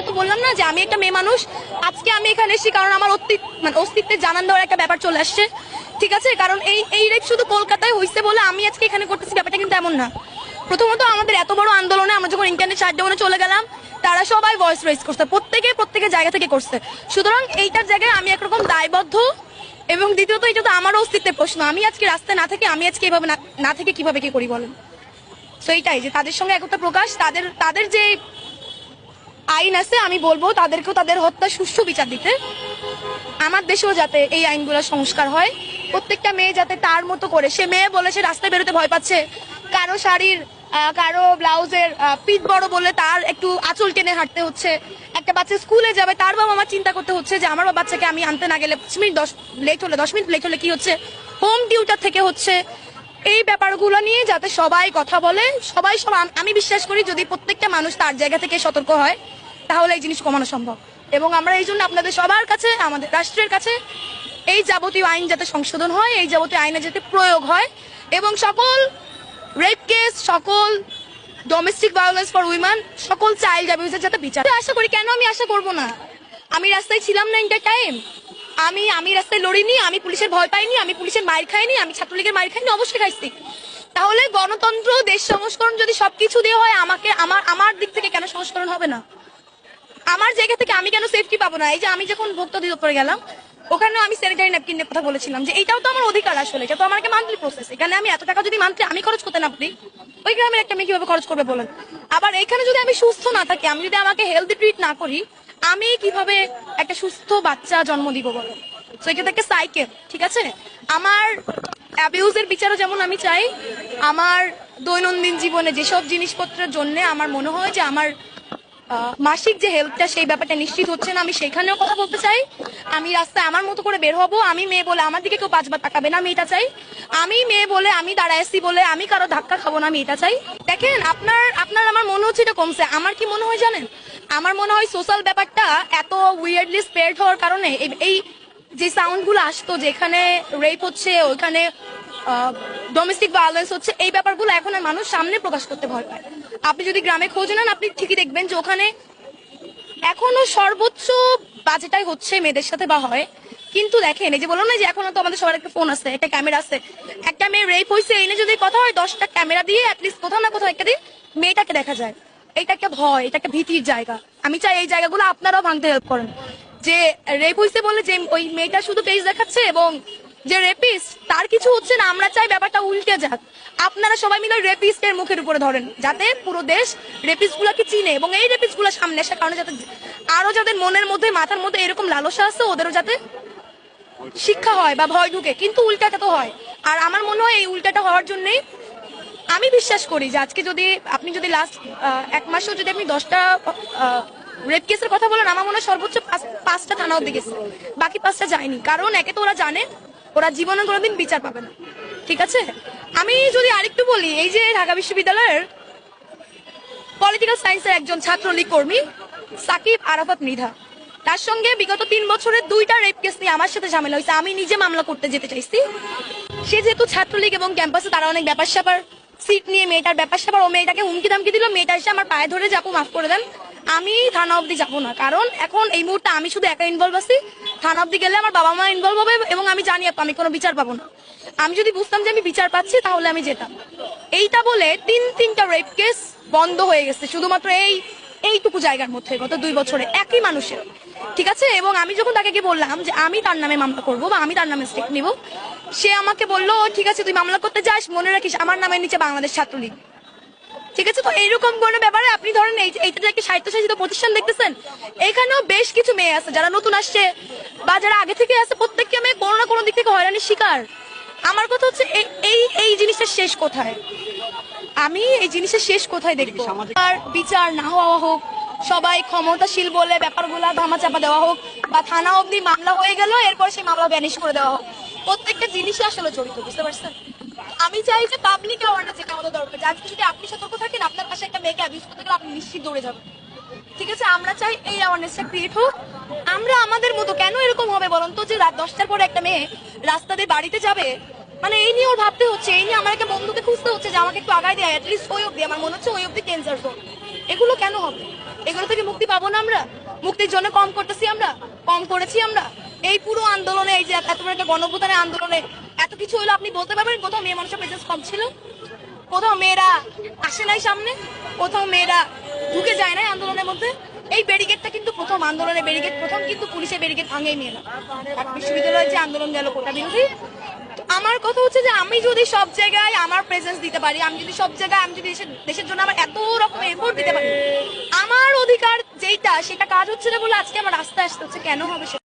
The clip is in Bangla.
আপনাকে তো বললাম না যে আমি একটা মেয়ে মানুষ। আজকে আমি এখানে এসেছি কারণ আমার অস্তিত্ব মানে অস্তিত্বের জানান দেওয়ার একটা ব্যাপার চলে আসছে। ঠিক আছে? কারণ এই এই রেপ শুধু কলকাতায় হইছে বলে আমি আজকে এখানে করতেছি, ব্যাপারটা কিন্তু এমন না। প্রথমত আমাদের এত বড় আন্দোলনে আমরা যখন ইন্টারনেট শাটডাউনে চলে গেলাম, তারা সবাই ভয়েস রেজ করছে। প্রত্যেকে প্রত্যেকের জায়গা থেকে করছে। সুতরাং এইটার জায়গায় আমি একরকম দায়বদ্ধ এবং দ্বিতীয়ত এটা তো আমার অস্তিত্বের প্রশ্ন। আমি আজকে রাস্তায় না থেকে, আমি আজকে এভাবে না- থেকে কীভাবে কি করি বলেন? তো এইটাই যে তাদের সঙ্গে একতা প্রকাশ, তাদের তাদের যে আইন আছে, আমি বলব তাদেরকেও তাদের হত্যা সুষ্ঠু বিচার দিতে। আমার দেশেও যাতে এই আইনগুলো সংস্কার হয়। প্রত্যেকটা মেয়ে যাতে তার মতো করে, সে মেয়ে বলে সে রাস্তায় বেরোতে ভয় পাচ্ছে। কারও শাড়ির কারও ব্লাউজের পিঠ বড় বলে তার একটু আঁচল টেনে হাঁটতে হচ্ছে। একটা বাচ্চা স্কুলে যাবে, তার বাবা আমার চিন্তা করতে হচ্ছে যে আমার বাচ্চাকে আমি আনতে না গেলে পাঁচ মিনিট, দশ লেট হলে, দশ মিনিট লেট হলে কি হচ্ছে? হোম টিউটার থেকে হচ্ছে। এই ব্যাপারগুলো নিয়ে যাতে সবাই কথা বলে, সবাই সব, আমি বিশ্বাস করি যদি প্রত্যেকটা মানুষ তার জায়গা থেকে সতর্ক হয় তাহলে এই জিনিস কমানো সম্ভব। এবং আমরা এই জন্য আপনাদের সবার কাছে, আমাদের রাষ্ট্রের কাছে এই যাবতীয় আইন যাতে সংশোধন হয়, এই যাবতীয় আইনে যাতে প্রয়োগ হয় এবং সকল রেপ কেস সকল ডোমেস্টিক ভায়োলেন্স ফর উইমেন সকল চাইল্ড অ্যাবিউজের যাতে বিচার আশা করি, কেন আমি আশা করব না? আমি রাস্তায় ছিলাম না ইন্টার টাইম আমি আমি রাস্তায় লড়িনি, আমি পুলিশের ভয় পাইনি, আমি পুলিশের মার খাইনি, আমি ছাত্রলীগের মার খাইনি, অবশ্যই খাইছি। তাহলে গণতন্ত্র, দেশ সংস্করণ যদি সবকিছু দিয়ে হয়, আমাকে, আমার আমার দিক থেকে কেন সংস্করণ হবে না? আমার জায়গা থেকে আমি কেন সেফটি পাবো না? এই যে আমি যখন ভোক্তা অধিদপ্তরে গেলাম ওখানে আমি স্যানিটারি ন্যাপকিনের কথা বলেছিলাম যে এটাও তো আমার অধিকার আসলে, এটা তো আমার একটা মান্থলি প্রসেস এখানে আমি এত টাকা যদি মান্থলি আমি খরচ করতে না পারি, ওই গ্রামের একটা মেয়ে কীভাবে খরচ করবে বলেন? আবার এখানে যদি আমি সুস্থ না থাকি, আমি যদি আমাকে হেলদি ট্রিট না করি, আমি কীভাবে একটা সুস্থ বাচ্চা জন্ম দিব বলেন? তো এটা একটা সাইকেল ঠিক আছে? আমার অ্যাবিউজের বিচারও যেমন আমি চাই, আমার দৈনন্দিন জীবনে যেসব জিনিসপত্রের জন্য আমার মনে হয় যে আমার মাসিক যে হেল্পটা সেই ব্যাপারটা নিশ্চিত হচ্ছে না। আমি সেখানেও কথা বলতে চাই। আমি রাস্তায় আমার মতো করে বের হব। আমি মেয়ে বলে আমার দিকে কেউ পাঁচবার তাকাবে না, আমি এটা চাই। আমি মেয়ে বলে আমি দাঁড়ায় বলে আমি কারও ধাক্কা খাব না, আমি এটা চাই। দেখেন, আপনার আপনার আমার মনে হচ্ছে এটা কমছে। আমার কি মনে হয় জানেন? আমার মনে হয় সোশ্যাল ব্যাপারটা এত উইয়ার্ডলি স্প্রেড হওয়ার কারণে এই- এই যে সাউন্ডগুলো আসতো যেখানে রেপ হচ্ছে, ওইখানে ডোমেস্টিক ভায়োলেন্স হচ্ছে এই ব্যাপারগুলো এখন আর মানুষ সামনে প্রকাশ করতে ভয় পায়। আপনি যদি গ্রামে খোঁজ নেন, আপনি ঠিকই দেখবেন যে ওখানে এখনও সর্বোচ্চ বাজেটাই হচ্ছে মেয়েদের সাথে বা হয়। কিন্তু দেখেন, এই যে বললাম না যে এখনও তো আমাদের সবার একটা ফোন আছে, একটা ক্যামেরা আছে। একটা মেয়ে রেপ হয়েছে এনে যদি কথা হয়, দশটা ক্যামেরা দিয়ে অ্যাটলিস্ট কোথাও না কোথাও একটা দিয়ে মেয়েটাকে দেখা যায়। এটা একটা ভয়, এটা একটা ভীতির জায়গা। আমি চাই এই জায়গাগুলো আপনারাও ভাঙতে হেল্প করেন। যে রেপ হয়েছে বলে যে ওই মেয়েটা শুধু পেজ দেখাচ্ছে এবং যে রেপিস্ট তার কিছু হচ্ছে না, আমরা চাই ব্যাপারটা উল্টে যাক। আপনারা সবাই মিলে রেপিস্টের মুখের উপরে ধরেন, যাতে পুরো দেশ রেপিস্ট গুলাকে চিনে এবং এই রেপিস্টগুলা সামনে আসার কারণে যাতে আরও যাদের মনের মধ্যে, মাথার মধ্যে এরকম লালসা আছে, ওদেরও যাতে শিক্ষা হয় বা ভয় ঢুকে। কিন্তু উল্টাটা তো হয়। আর আমার মনে হয় এই উল্টাটা হওয়ার জন্যই আমি বিশ্বাস করি যে আজকে যদি আপনি যদি লাস্ট এক মাসেও যদি আপনি দশটা রেপ কেসের কথা বলেন, আমার মনে হয় সর্বোচ্চ পাঁচ- পাঁচটা থানা অব্দি গেছে। বাকি পাঁচটা যায়নি। কারণ একে তো ওরা জানে ওরা জীবনে কোনোদিন বিচার পাবে না। ঠিক আছে? আমি যদি আরেকটু বলি, এই যে ঢাকা বিশ্ববিদ্যালয়ের পলিটিক্যাল সায়েন্সের একজন ছাত্রলীগ কর্মী, সাকিব আরাফাত মৃধা। তার সঙ্গে বিগত তিন বছরের দুইটা রেপ কেস নিয়ে আমার সাথে ঝামেলা হয়েছে। আমি নিজে মামলা করতে যেতে চাইছি। সে যেহেতু ছাত্রলীগ এবং ক্যাম্পাসে তারা অনেক ব্যাপার স্যাপার সিট নিয়ে মেয়েটার ব্যাপার স্যাপার ও মেয়েটাকে হুমকি দামকি দিল। মেয়েটা এসে আমার পায়ে ধরে যাব মাফ করে দেন। আমি থানা অবধি যাব না। কারণ এখন এই মুহূর্তে আমি শুধু একা ইনভলভ আছি। থানা অবধি গেলে আমার বাবা মা ইনভলভ হবে এবং আমি জানি আমি কোনো বিচার পাবো না। আমি যদি বুঝতাম যে আমি বিচার পাচ্ছি, তাহলে আমি যেতাম। এইটা বলে তিন তিনটা রেপ কেস বন্ধ হয়ে গেছে, শুধুমাত্র এই, এইটুকু জায়গার মধ্যে গত দুই বছরে, একই মানুষের। ঠিক আছে? এবং আমি যখন তাকে গিয়ে বললাম যে আমি তার নামে মামলা করব বা আমি তার নামে স্টেপ নিব, সে আমাকে বলল ঠিক আছে, তুই মামলা করতে যাস, মনে রাখিস, আমার নামের নিচে বাংলাদেশ ছাত্রলীগ। ঠিক আছে? তো এইরকম কোন ব্যাপারে আপনি ধরেন এই এইটা একটা স্বায়ত্তশাসিত প্রতিষ্ঠান দেখতেছেন এখানেও বেশ কিছু মেয়ে আছে যারা নতুন আসছে বা যারা আগে থেকে আছে প্রত্যেককে মেয়ে কোনো না কোনো দিক থেকে হয়রানির শিকার। আমার কথা হচ্ছে এই- এই জিনিসটা শেষ কোথায়? আমি এই জিনিসের শেষ কোথায় দেখব? আর বিচার না হওয়া হোক সবাই ক্ষমতাশীল বলে ব্যাপারগুলা ধামাচাপা দেওয়া হোক বা থানা অবধি মামলা হয়ে গেল এরপর সেই মামলা ব্যানিশ করে দেওয়া হোক। প্রত্যেকটা জিনিসই আসলে জড়িত বুঝতে পারছেন? আমি চাই যে পাবলিক অ্যাওয়ারনেস যেটা আমাদের দরকার আজকে যদি আপনি সতর্ক থাকেন, আপনার পাশে একটা মেয়েকে অ্যাবিউজ করতে গেলে আপনি নিশ্চিত দৌড়ে যাবেন। ঠিক আছে? আমরা চাই এই অ্যাওয়ারনেসটা ক্রিয়েট হোক। আমরা আমাদের মতো কেন এরকম হবে বলুন তো যে, রাত দশটার পরে একটা মেয়ে রাস্তা দিয়ে বাড়িতে যাবে? মানে এই নিয়ে ওর ভাবতে হচ্ছে, এই নিয়ে আমার একটা বন্ধুকে খুঁজতে হচ্ছে যে, আমাকে একটু আগায় দেয় অ্যাটলিস্ট ওই অব্দি আমার মনে হচ্ছে ওই অব্দি ক্যান্সার জোন এগুলো কেন হবে? এগুলো থেকে মুক্তি পাবো না আমরা? মুক্তির জন্য কম করতেছি আমরা? কম করেছি আমরা? এই পুরো আন্দোলনে, এই যে এত বড় একটা গণভূতানের আন্দোলনে কিছু হলো আপনি বলতে পারবেন? কোথাও মেয়ে মানুষের প্রেজেন্স কম ছিল? কোথাও মেয়েরা আসে নাই সামনে? কোথাও মেয়েরা ঢুকে যায় নাই আন্দোলনের মধ্যে? এই ব্যারিকেডটা কিন্তু প্রথম আন্দোলনের ব্যারিকেড প্রথম কিন্তু পুলিশের ব্যারিকেড ভাঙেই মেয়েরা। ঢাকা বিশ্ববিদ্যালয়ে যে আন্দোলন গেল কোটা বিরোধী। তো আমার কথা হচ্ছে যে আমি যদি সব জায়গায় আমার প্রেজেন্স দিতে পারি, আমি যদি সব জায়গায়, আমি যদি দেশের জন্য আমার এত রকম এফোর্ট দিতে পারি, আমার অধিকার যেইটা, সেটা কাজ হচ্ছে না বলে আজকে আমার রাস্তায় আসতে হচ্ছে। কেন হবে